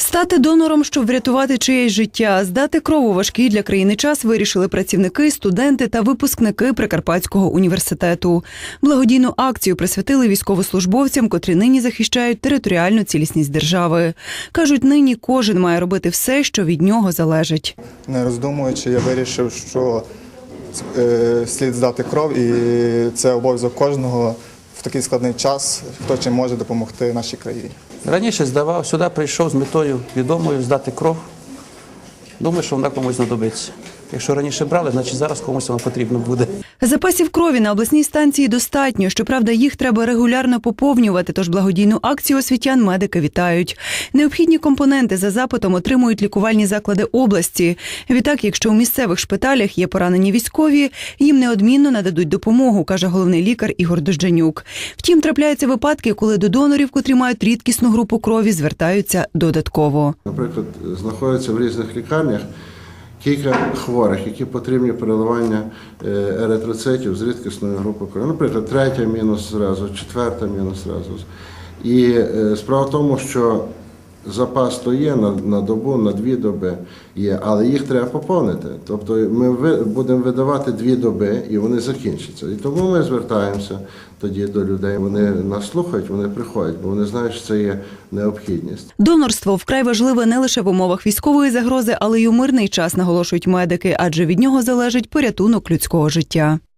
Стати донором, щоб врятувати чиєсь життя, здати кров у важкий для країни час вирішили працівники, студенти та випускники Прикарпатського університету. Благодійну акцію присвятили військовослужбовцям, котрі нині захищають територіальну цілісність держави. кажуть, нині кожен має робити все, що від нього залежить. Не роздумуючи, я вирішив, що е, слід здати кров, і це обов'язок кожного такий складний час, хто чим може допомогти нашій країні. Раніше здавав, сюди прийшов з метою відомою здати кров. Думаю, що вона комусь знадобиться. Якщо раніше брали, значить зараз комусь вона потрібна буде. Запасів крові на обласній станції достатньо. Щоправда, їх треба регулярно поповнювати. Тож благодійну акцію освітян медики вітають. Необхідні компоненти за запитом отримують лікувальні заклади області. Відтак, якщо у місцевих шпиталях є поранені військові, їм неодмінно нададуть допомогу, каже головний лікар Ігор Дожджанюк. Втім, трапляються випадки, коли до донорів, котрі мають рідкісну групу крові, звертаються додатково. Наприклад, знаходяться в різних лікарнях кілька хворих, які потрібні переливання е, еритроцитів з рідкісної групи крові. Наприклад, третя мінус зразу, четверта мінус зразу. І е, справа в тому, що запас то є на, на добу, на дві доби є, але їх треба поповнити. Тобто ми ви- будемо видавати дві доби і вони закінчаться. І тому ми звертаємося тоді до людей. Вони нас слухають, вони приходять, бо вони знають, що це є необхідність. Донорство вкрай важливе не лише в умовах військової загрози, але й у мирний час наголошують медики, адже від нього залежить порятунок людського життя.